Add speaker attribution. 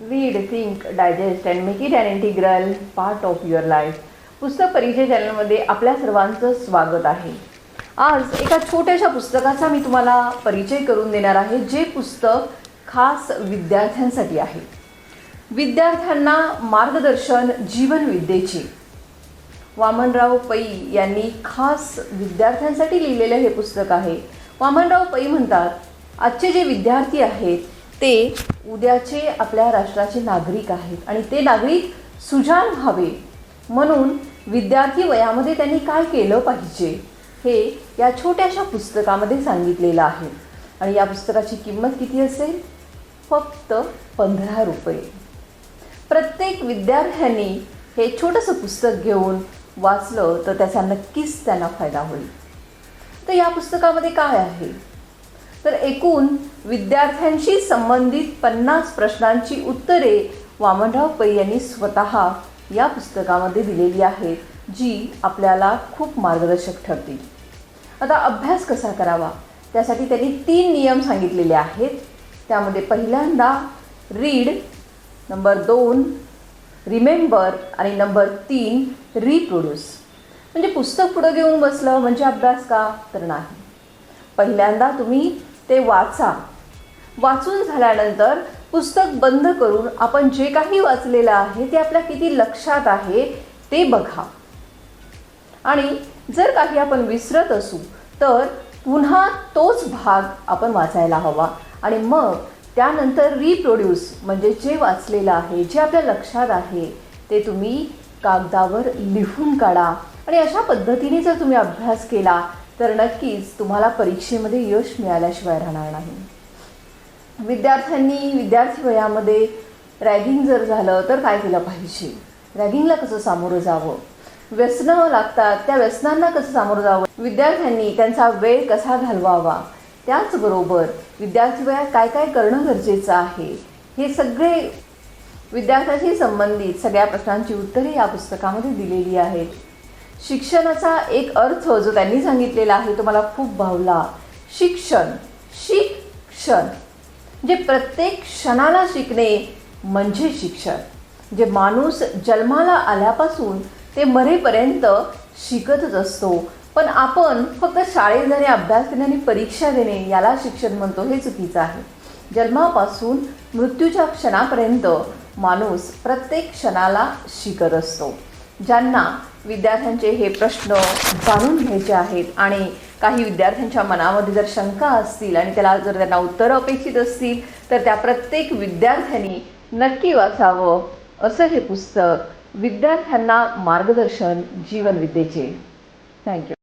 Speaker 1: Read think digest and make it an integral part of your life पुस्तक परिचय चॅनलमध्ये आपल्या सर्वांचं स्वागत आहे. आज एका छोट्याशा पुस्तकाचा मी तुम्हाला परिचय करून देणार आहे जे पुस्तक खास विद्यार्थ्यांसाठी आहे. विद्यार्थ्यांना मार्गदर्शन जीवनविद्येचे. वामनराव पै यांनी खास विद्यार्थ्यांसाठी लिहिलेलं हे पुस्तक आहे. वामनराव पै म्हणतात आजचे जे विद्यार्थी आहेत ते उद्याचे आपल्या राष्ट्राचे नागरिक आहेत. आणि ते नागरिक सुजाण व्हावे. म्हणून विद्यार्थी वयामध्ये त्यांनी काय केलं पाहिजे हे या छोट्याशा पुस्तकामध्ये सांगितलेलं आहे. आणि या पुस्तकाची किंमत किती असेल? फक्त पंधरा रुपये. प्रत्येक विद्यार्थ्यांनी हे छोटंसं पुस्तक घेऊन वाचलं तर त्याचा नक्कीच त्यांना फायदा होईल. तर या पुस्तकामध्ये काय आहे? तर एकूण विद्यार्थ्यांशी संबंधित पन्नास प्रश्नांची उत्तरे वामनराव पै यांनी स्वतः या पुस्तकामध्ये दिलेली आहेत जी आपल्याला खूप मार्गदर्शक ठरतील. आता अभ्यास कसा करावा? त्यासाठी त्यांनी तीन नियम सांगितलेले आहेत. त्यामध्ये पहिल्यांदा रीड नंबर दोन रिमेंबर आणि नंबर तीन रिप्रोड्यूस म्हणजे पुस्तक पुढं घेऊन बसलं म्हणजे अभ्यास का? तर नाही. पहिल्यांदा तुम्ही ते वाचा. वाचून झाल्यानंतर पुस्तक बंद करून आपण जे काही वाचलेलं आहे ते आपल्या किती लक्षात आहे ते बघा. आणि जर काही आपण विसरत असू तर पुन्हा तोच भाग आपण वाचायला हवा. आणि मग त्यानंतर रिप्रोड्यूस म्हणजे जे वाचलेलं आहे जे आपल्या लक्षात आहे ते तुम्ही कागदावर लिहून काढा. आणि अशा पद्धतीने जर तुम्ही अभ्यास केला तर नक्कीच तुम्हाला परीक्षेमध्ये यश मिळाल्याशिवाय राहणार नाही. विद्यार्थ्यांनी विद्यार्थी वयामध्ये रॅगिंग जर झालं तर काय केलं पाहिजे? रॅगिंगला कसं सामोरं जावं? व्यसनं लागतात त्या व्यसनांना कसं सामोरं जावं? विद्यार्थ्यांनी त्यांचा वेळ कसा घालवावा? त्याचबरोबर विद्यार्थी वयात काय काय करणं गरजेचं आहे? हे सगळे विद्यार्थ्यांशी संबंधित सगळ्या प्रश्नांची उत्तरे या पुस्तकामध्ये दिलेली आहेत. शिक्षणाचा एक अर्थ जो त्यांनी सांगितलेला आहे तो मला खूप भावला. शिक्षण शिक्षण. जे प्रत्येक क्षणाला शिकणे म्हणजे शिक्षण. जे माणूस जन्माला आल्यापासून ते मरेपर्यंत शिकतच असतो. पण आपण फक्त शाळेत जाणे अभ्यास करणे आणि परीक्षा देणे याला शिक्षण म्हणतो हे चुकीचं आहे. जन्मापासून मृत्यूच्या क्षणापर्यंत माणूस प्रत्येक क्षणाला शिकत असतो. ज्यांना विद्यार्थ्यांचे हे प्रश्न जाणून घ्यायचे आहेत आणि काही विद्यार्थ्यांच्या मनामध्ये जर शंका असतील आणि त्याला जर त्यांना उत्तरं अपेक्षित असतील तर त्या प्रत्येक विद्यार्थ्यांनी नक्की वाचावं असं हे पुस्तक विद्यार्थ्यांना मार्गदर्शन जीवनविद्येचे. थँक्यू